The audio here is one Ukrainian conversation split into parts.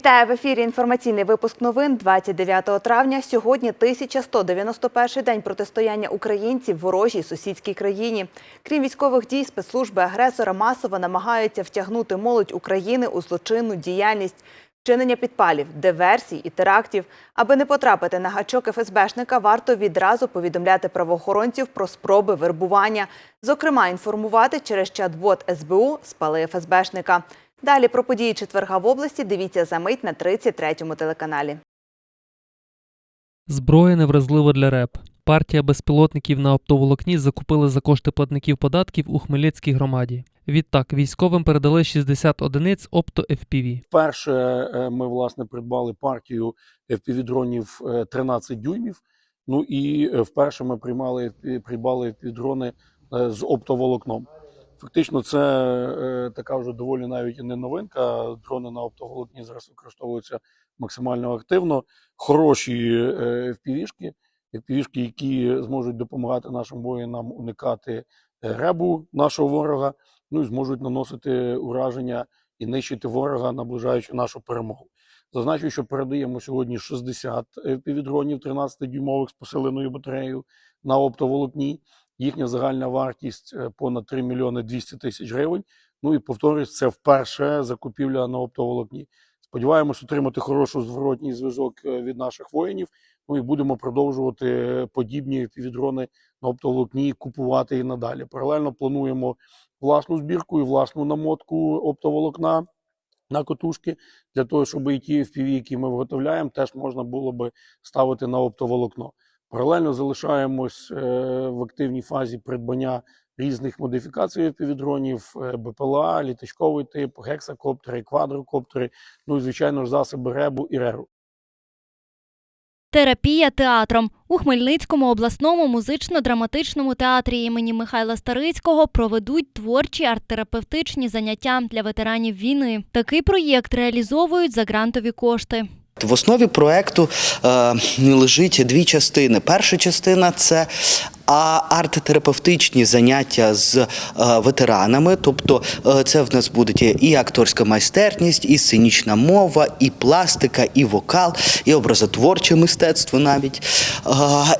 Вітаю в ефірі. Інформаційний випуск новин 29 травня. Сьогодні 1191 день протистояння українців ворожій сусідській країні. Крім військових дій, спецслужби агресора масово намагаються втягнути молодь України у злочинну діяльність. Вчинення підпалів, диверсій і терактів. Аби не потрапити на гачок ФСБшника, варто відразу повідомляти правоохоронців про спроби вербування. Зокрема, інформувати через чат-бот СБУ спали ФСБшника. Далі про події четверга в області дивіться за мить на 33-му телеканалі. Зброя невразлива для РЕП. Партія безпілотників на оптоволокні закупили за кошти платників податків у Хмельницькій громаді. Відтак військовим передали 60 одиниць опто FPV. Вперше е, ми власне придбали партію FPV-дронів е, 13 дюймів. Ну і е, вперше ми приймали придбали FPV-дрони е, з оптоволокном. Фактично, це е, така вже доволі навіть і не новинка. Дрони на оптоволокні зараз використовуються максимально активно. Хороші е, FPV-шки, FPV-шки, які зможуть допомагати нашим воїнам уникати е, ребу нашого ворога, ну і зможуть наносити ураження і нищити ворога, наближаючи нашу перемогу. Зазначу, що передаємо сьогодні 60 FPV-дронів 13-дюймових з посиленою батареєю на оптоволокні. Їхня загальна вартість е, понад 3 мільйони 200 тисяч гривень. Ну і повторюсь, це вперше закупівля на оптоволокні. Сподіваємось отримати хороший зворотній зв'язок е, від наших воїнів. Ну і будемо продовжувати подібні півдрони на оптоволокні купувати і надалі. Паралельно плануємо власну збірку і власну намотку оптоволокна на котушки для того, щоб і ті FPV, які ми виготовляємо, теж можна було би ставити на оптоволокно. Паралельно залишаємось е, в активній фазі придбання різних модифікацій FPV-дронів, е, БПЛА, літачковий тип, гексакоптери, квадрокоптери, ну і звичайно ж засоби РЕБу і РЕРу. Терапія театром у Хмельницькому обласному музично-драматичному театрі імені Михайла Старицького проведуть творчі арт-терапевтичні заняття для ветеранів війни. Такий проєкт реалізовують за грантові кошти. В основі проекту е, лежить дві частини. Перша частина це а арт-терапевтичні заняття з е, ветеранами. Тобто е, це в нас буде і акторська майстерність, і сценічна мова, і пластика, і вокал, і образотворче мистецтво навіть. Е,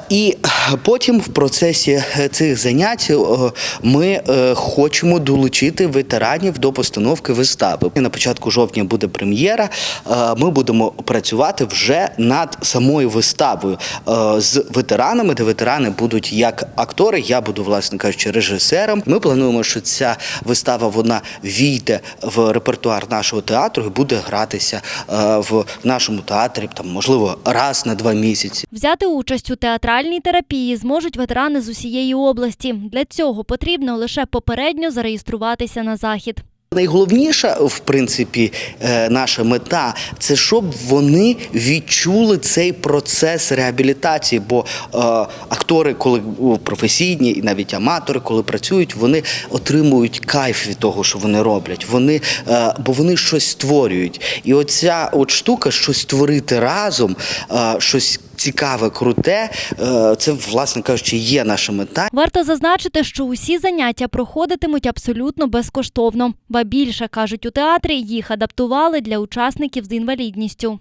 і потім в процесі цих занять ми хочемо долучити ветеранів до постановки вистави. На початку жовтня буде прем'єра. Ми будемо працювати вже над самою виставою з ветеранами, де ветерани будуть як актори. Я буду, власне кажучи, режисером. Ми плануємо, що ця вистава вона війде в репертуар нашого театру і буде гратися е, в нашому театрі, там можливо раз на два місяці. Взяти участь у театральній терапії зможуть ветерани з усієї області. Для цього потрібно лише попередньо зареєструватися на захід. Найголовніша, в принципі, е, наша мета це щоб вони відчули цей процес реабілітації. Бо е, актори, коли професійні і навіть аматори, коли працюють, вони отримують кайф від того, що вони роблять. Вони, е, бо вони щось створюють. І оця от штука, щось створити разом, е, щось цікаве, круте, е, це, власне кажучи, є наша мета. Варто зазначити, що усі заняття проходитимуть абсолютно безкоштовно. Ба більше кажуть у театрі, їх адаптували для учасників з інвалідністю.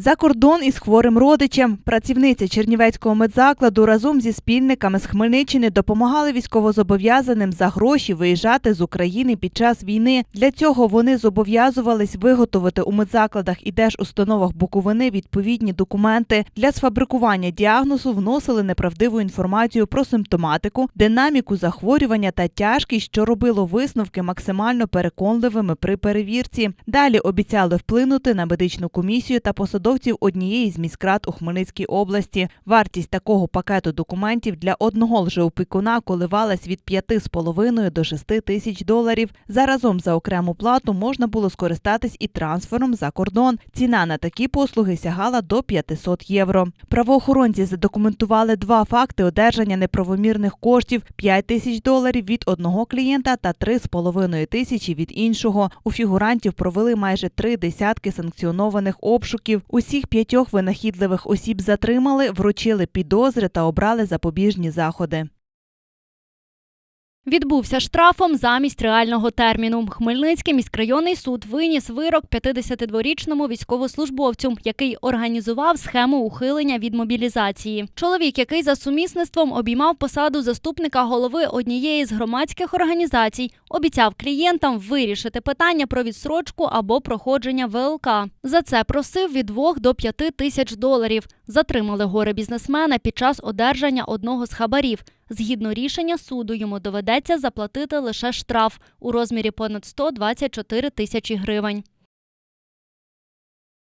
За кордон із хворим родичем працівниця Чернівецького медзакладу разом зі спільниками з Хмельниччини допомагали військовозобов'язаним за гроші виїжджати з України під час війни. Для цього вони зобов'язувались виготовити у медзакладах і держустановах Буковини відповідні документи. Для сфабрикування діагнозу вносили неправдиву інформацію про симптоматику, динаміку захворювання та тяжкість, що робило висновки максимально переконливими при перевірці. Далі обіцяли вплинути на медичну комісію та посадовців однієї з міськрад у Хмельницькій області. Вартість такого пакету документів для одного лжеопікуна коливалась від 5,5 до 6 тисяч доларів. Заразом за окрему плату можна було скористатись і трансфером за кордон. Ціна на такі послуги сягала до 500 євро. Правоохоронці задокументували два факти одержання неправомірних коштів: 5 тисяч доларів від одного клієнта та 3,5 тисячі від іншого. У фігурантів провели майже три десятки санкціонованих обшуків. Усіх п'ятьох винахідливих осіб затримали, вручили підозри та обрали запобіжні заходи. Відбувся штрафом замість реального терміну. Хмельницький міськрайонний суд виніс вирок 52-річному військовослужбовцю, який організував схему ухилення від мобілізації. Чоловік, який за сумісництвом обіймав посаду заступника голови однієї з громадських організацій, обіцяв клієнтам вирішити питання про відсрочку або проходження ВЛК. За це просив від 2 до 5 тисяч доларів. Затримали горе бізнесмена під час одержання одного з хабарів. Згідно рішення суду, йому доведеться заплатити лише штраф у розмірі понад 124 тисячі гривень.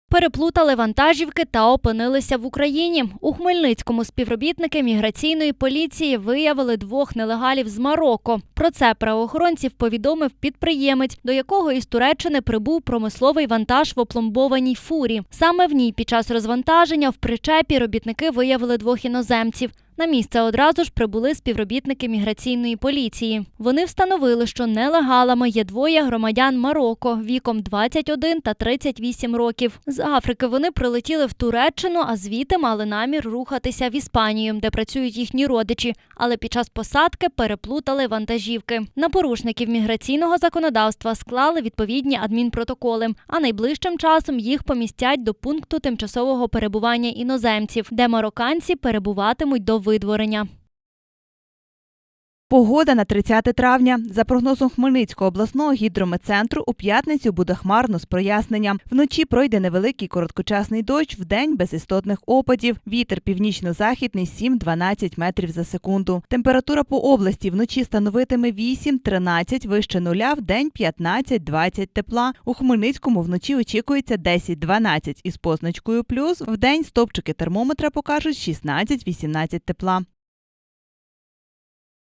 Переплутали вантажівки та опинилися в Україні. У Хмельницькому співробітники міграційної поліції виявили двох нелегалів з Марокко. Про це правоохоронців повідомив підприємець, до якого із Туреччини прибув промисловий вантаж в опломбованій фурі. Саме в ній під час розвантаження в причепі робітники виявили двох іноземців. На місце одразу ж прибули співробітники міграційної поліції. Вони встановили, що нелегалами є двоє громадян Марокко віком 21 та 38 років. З Африки вони прилетіли в Туреччину, а звідти мали намір рухатися в Іспанію, де працюють їхні родичі. Але під час посадки переплутали вантажівки. На порушників міграційного законодавства склали відповідні адмінпротоколи. А найближчим часом їх помістять до пункту тимчасового перебування іноземців, де марокканці перебуватимуть до видворення. Погода на 30 травня. За прогнозом Хмельницького обласного гідрометцентру, у п'ятницю буде хмарно з проясненням. Вночі пройде невеликий короткочасний дощ, вдень без істотних опадів. Вітер північно-західний 7-12 метрів за секунду. Температура по області вночі становитиме 8-13, вище нуля, вдень 15-20 тепла. У Хмельницькому вночі очікується 10-12 із позначкою плюс. Вдень стопчики термометра покажуть 16-18 тепла.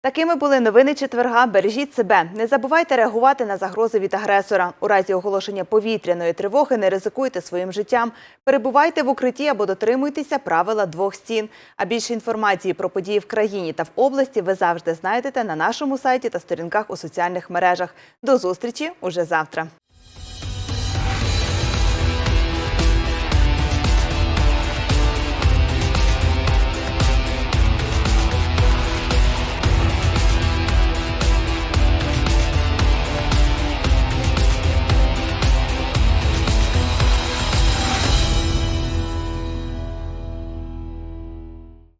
Такими були новини четверга. Бережіть себе. Не забувайте реагувати на загрози від агресора. У разі оголошення повітряної тривоги не ризикуйте своїм життям. Перебувайте в укритті або дотримуйтеся правила двох стін. А більше інформації про події в країні та в області ви завжди знайдете на нашому сайті та сторінках у соціальних мережах. До зустрічі уже завтра.